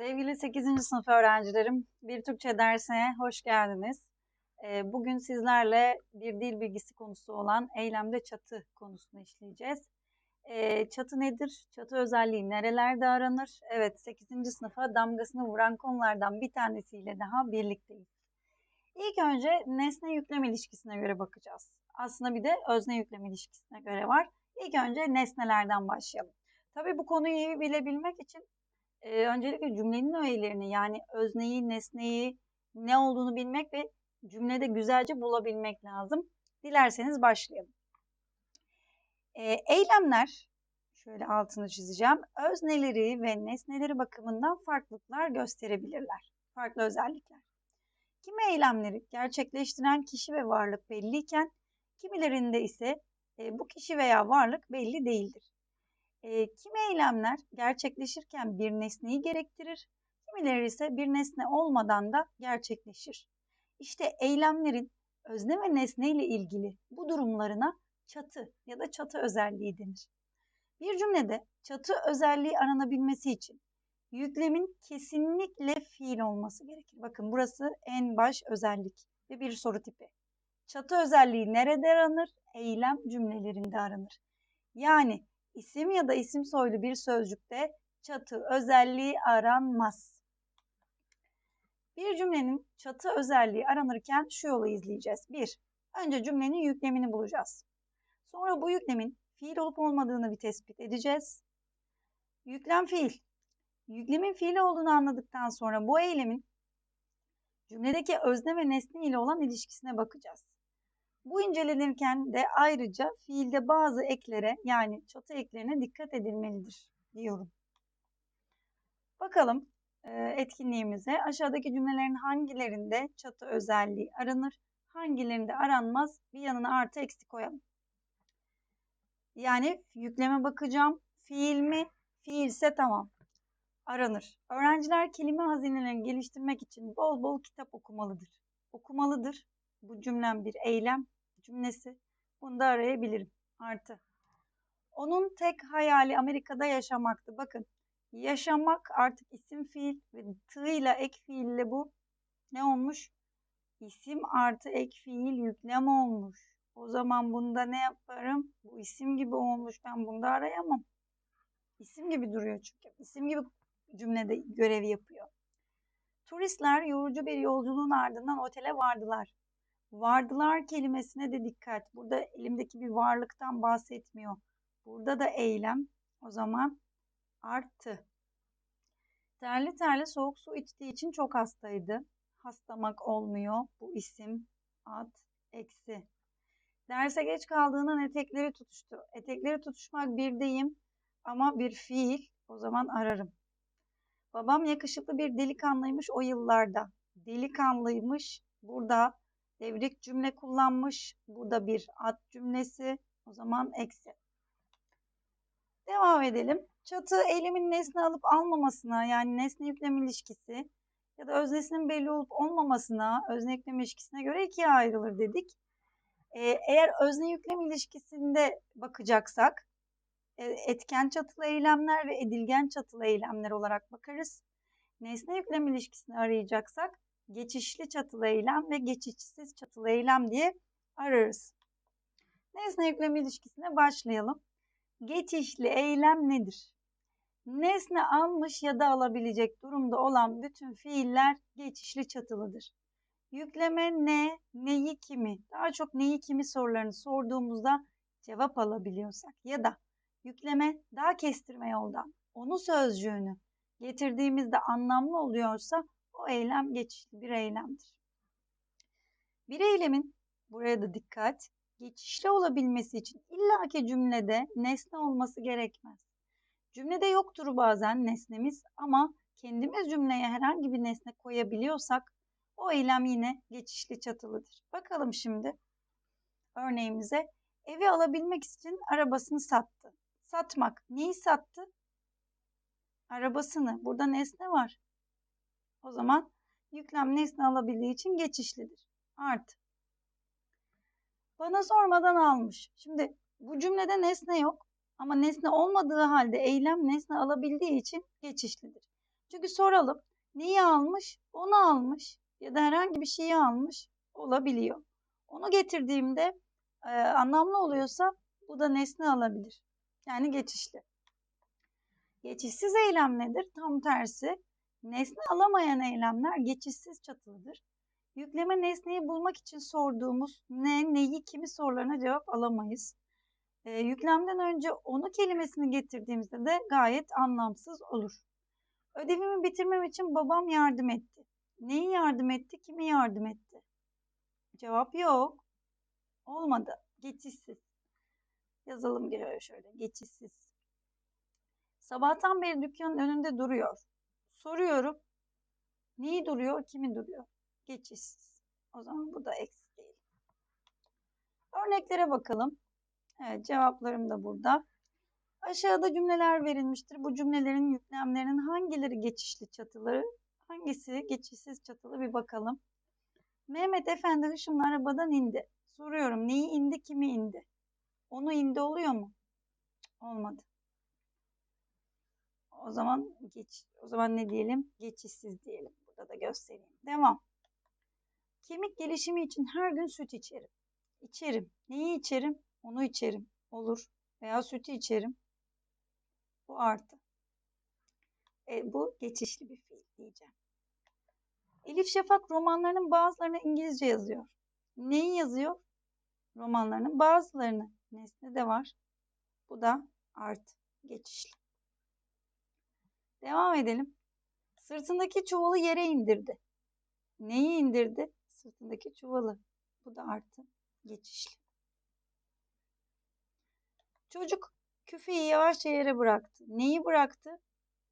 Sevgili 8. sınıf öğrencilerim, bir Türkçe dersine hoş geldiniz. Ee, bugün sizlerle bir dil bilgisi konusu olan eylemde çatı konusunu işleyeceğiz. Ee, çatı nedir? Çatı özelliği nerelerde aranır? Evet, 8. sınıfa damgasını vuran konulardan bir tanesiyle daha birlikteyiz. İlk önce nesne yüklem ilişkisine göre bakacağız. Aslında bir de özne yüklem ilişkisine göre var. İlk önce nesnelerden başlayalım. Tabii bu konuyu iyi bilebilmek için e, öncelikle cümlenin öğelerini yani özneyi, nesneyi, ne olduğunu bilmek ve cümlede güzelce bulabilmek lazım. Dilerseniz başlayalım. E, eylemler, şöyle altını çizeceğim, özneleri ve nesneleri bakımından farklılıklar gösterebilirler. Farklı özellikler. Kimi eylemleri gerçekleştiren kişi ve varlık belliyken, kimilerinde ise e, bu kişi veya varlık belli değildir. E, kimi eylemler gerçekleşirken bir nesneyi gerektirir, kimileri ise bir nesne olmadan da gerçekleşir. İşte eylemlerin özne ve nesne ile ilgili bu durumlarına çatı ya da çatı özelliği denir. Bir cümlede çatı özelliği aranabilmesi için yüklemin kesinlikle fiil olması gerekir. Bakın burası en baş özellik ve bir soru tipi. Çatı özelliği nerede aranır? Eylem cümlelerinde aranır. Yani isim ya da isim soylu bir sözcükte çatı özelliği aranmaz. Bir cümlenin çatı özelliği aranırken şu yolu izleyeceğiz. 1. Önce cümlenin yüklemini bulacağız. Sonra bu yüklemin fiil olup olmadığını bir tespit edeceğiz. Yüklem fiil. Yüklemin fiil olduğunu anladıktan sonra bu eylemin cümledeki özne ve nesne ile olan ilişkisine bakacağız. Bu incelenirken de ayrıca fiilde bazı eklere yani çatı eklerine dikkat edilmelidir diyorum. Bakalım etkinliğimize aşağıdaki cümlelerin hangilerinde çatı özelliği aranır, hangilerinde aranmaz bir yanına artı eksi koyalım. Yani yükleme bakacağım. Fiil mi? Fiilse tamam. Aranır. Öğrenciler kelime hazinelerini geliştirmek için bol bol kitap okumalıdır. Okumalıdır. Bu cümlem bir eylem cümlesi. Bunu da arayabilirim. Artı. Onun tek hayali Amerika'da yaşamaktı. Bakın yaşamak artık isim fiil ve tığ ile ek fiille bu ne olmuş? İsim artı ek fiil yüklem olmuş. O zaman bunda ne yaparım? Bu isim gibi olmuş. Ben bunda arayamam. İsim gibi duruyor çünkü. İsim gibi cümlede görev yapıyor. Turistler yorucu bir yolculuğun ardından otele vardılar. Vardılar kelimesine de dikkat. Burada elimdeki bir varlıktan bahsetmiyor. Burada da eylem. O zaman arttı. Terli terli soğuk su içtiği için çok hastaydı. Hastamak olmuyor. Bu isim ad eksi. Derse geç kaldığından etekleri tutuştu. Etekleri tutuşmak bir deyim ama bir fiil. O zaman ararım. Babam yakışıklı bir delikanlıymış o yıllarda. Delikanlıymış burada devrik cümle kullanmış. Burada bir ad cümlesi. O zaman eksi. Devam edelim. Çatı eylemin nesne alıp almamasına yani nesne yüklem ilişkisi ya da öznesinin belli olup olmamasına özne yüklem ilişkisine göre ikiye ayrılır dedik. Ee, eğer özne yüklem ilişkisinde bakacaksak e, etken çatılı eylemler ve edilgen çatılı eylemler olarak bakarız. Nesne yüklem ilişkisini arayacaksak geçişli çatılı eylem ve geçişsiz çatılı eylem diye ararız. Nesne yüklem ilişkisine başlayalım. Geçişli eylem nedir? Nesne almış ya da alabilecek durumda olan bütün fiiller geçişli çatılıdır. Yükleme ne, neyi kimi, daha çok neyi kimi sorularını sorduğumuzda cevap alabiliyorsak ya da yükleme daha kestirme yoldan onu sözcüğünü getirdiğimizde anlamlı oluyorsa o eylem geçişli bir eylemdir. Bir eylemin, buraya da dikkat, geçişli olabilmesi için illaki cümlede nesne olması gerekmez. Cümlede yoktur bazen nesnemiz ama kendimiz cümleye herhangi bir nesne koyabiliyorsak o eylem yine geçişli çatılıdır. Bakalım şimdi örneğimize. Evi alabilmek için arabasını sattı. Satmak. Neyi sattı? Arabasını. Burada nesne var. O zaman yüklem nesne alabildiği için geçişlidir. Artı. Bana sormadan almış. Şimdi bu cümlede nesne yok ama nesne olmadığı halde eylem nesne alabildiği için geçişlidir. Çünkü soralım neyi almış? Onu almış ya da herhangi bir şeyi almış olabiliyor. Onu getirdiğimde e, anlamlı oluyorsa bu da nesne alabilir. Yani geçişli. Geçişsiz eylem nedir? Tam tersi. Nesne alamayan eylemler geçişsiz çatılıdır. Yükleme nesneyi bulmak için sorduğumuz ne, neyi, kimi sorularına cevap alamayız. E, yüklemden önce onu kelimesini getirdiğimizde de gayet anlamsız olur. Ödevimi bitirmem için babam yardım etti. Neyi yardım etti, kimi yardım etti? Cevap yok. Olmadı. Geçişsiz. Yazalım bir şöyle. Geçişsiz. Sabahtan beri dükkanın önünde duruyor. Soruyorum. Neyi duruyor, kimi duruyor? Geçişsiz. O zaman bu da eksik değil. Örneklere bakalım. Evet cevaplarım da burada. Aşağıda cümleler verilmiştir. Bu cümlelerin yüklemlerinin hangileri geçişli çatıları, hangisi geçişsiz çatılı bir bakalım. Mehmet Efendi hışımla arabadan indi. Soruyorum neyi indi, kimi indi? Onu indi oluyor mu? Olmadı. O zaman geç, o zaman ne diyelim? Geçişsiz diyelim. Burada da göstereyim. Devam. Kemik gelişimi için her gün süt içerim. İçerim. Neyi içerim? Onu içerim. Olur. Veya sütü içerim. Bu artı. E, bu geçişli bir fiil diyeceğim. Elif Şafak romanlarının bazılarını İngilizce yazıyor. Neyi yazıyor? Romanlarının bazılarını. Nesne de var. Bu da artı. Geçişli. Devam edelim. Sırtındaki çuvalı yere indirdi. Neyi indirdi? Sırtındaki çuvalı. Bu da artı. Geçişli. Çocuk küfeyi yavaşça yere bıraktı. Neyi bıraktı?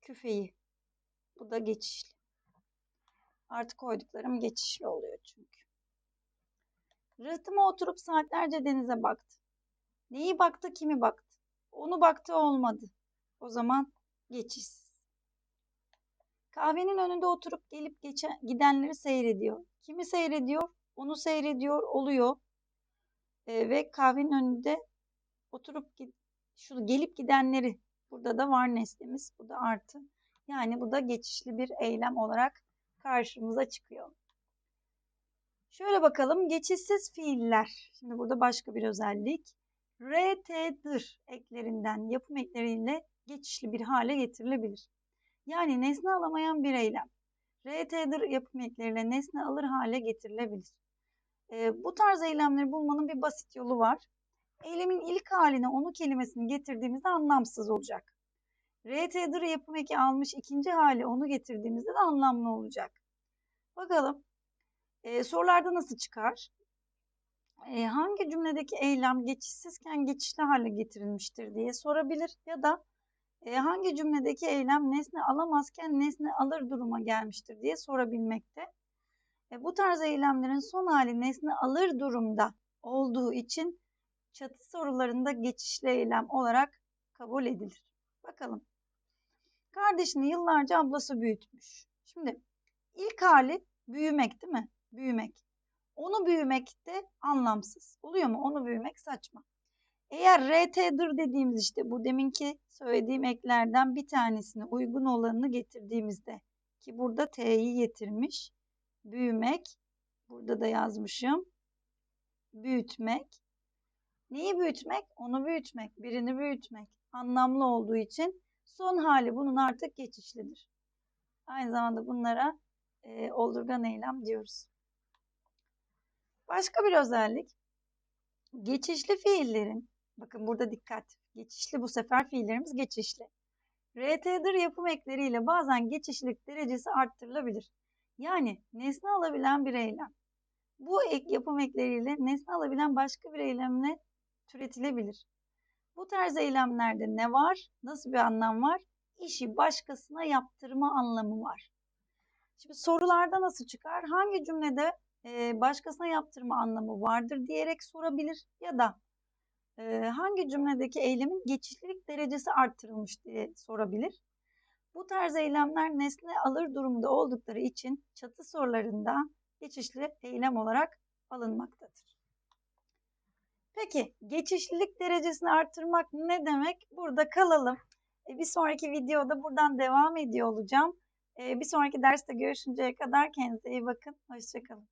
Küfeyi. Bu da geçişli. Artık koyduklarım geçişli oluyor çünkü. Rıhtıma oturup saatlerce denize baktı. Neyi baktı, kimi baktı? Onu baktı olmadı. O zaman geçişsiz. Kahvenin önünde oturup gelip geçen, gidenleri seyrediyor. Kimi seyrediyor? Onu seyrediyor oluyor. E, ve kahvenin önünde oturup şu gelip gidenleri burada da var nesnemiz. Bu da artı. Yani bu da geçişli bir eylem olarak karşımıza çıkıyor. Şöyle bakalım geçişsiz fiiller. Şimdi burada başka bir özellik. RT'dir eklerinden yapım ekleriyle geçişli bir hale getirilebilir. Yani nesne alamayan bir eylem. RT'dir yapım ekleriyle nesne alır hale getirilebilir. E, bu tarz eylemleri bulmanın bir basit yolu var. Eylemin ilk haline onu kelimesini getirdiğimizde anlamsız olacak. RT'dir yapım eki almış ikinci hali onu getirdiğimizde de anlamlı olacak. Bakalım e, sorularda nasıl çıkar? E, hangi cümledeki eylem geçişsizken geçişli hale getirilmiştir diye sorabilir ya da e, hangi cümledeki eylem nesne alamazken nesne alır duruma gelmiştir diye sorabilmekte. E, bu tarz eylemlerin son hali nesne alır durumda olduğu için çatı sorularında geçişli eylem olarak kabul edilir. Bakalım. Kardeşini yıllarca ablası büyütmüş. Şimdi ilk hali büyümek değil mi? Büyümek. Onu büyümek de anlamsız. Oluyor mu? Onu büyümek saçma. Eğer RT'dir dediğimiz işte bu deminki söylediğim eklerden bir tanesini uygun olanını getirdiğimizde ki burada T'yi getirmiş. Büyümek. Burada da yazmışım. Büyütmek. Neyi büyütmek? Onu büyütmek. Birini büyütmek. Anlamlı olduğu için son hali bunun artık geçişlidir. Aynı zamanda bunlara e, oldurgan eylem diyoruz. Başka bir özellik. Geçişli fiillerin Bakın burada dikkat. Geçişli bu sefer fiillerimiz geçişli. RT'dir yapım ekleriyle bazen geçişlilik derecesi arttırılabilir. Yani nesne alabilen bir eylem. Bu ek yapım ekleriyle nesne alabilen başka bir eylemle türetilebilir. Bu tarz eylemlerde ne var? Nasıl bir anlam var? İşi başkasına yaptırma anlamı var. Şimdi sorularda nasıl çıkar? Hangi cümlede başkasına yaptırma anlamı vardır diyerek sorabilir ya da hangi cümledeki eylemin geçişlilik derecesi arttırılmış diye sorabilir. Bu tarz eylemler nesne alır durumda oldukları için çatı sorularında geçişli eylem olarak alınmaktadır. Peki geçişlilik derecesini arttırmak ne demek? Burada kalalım. Bir sonraki videoda buradan devam ediyor olacağım. E, bir sonraki derste görüşünceye kadar kendinize iyi bakın. Hoşçakalın.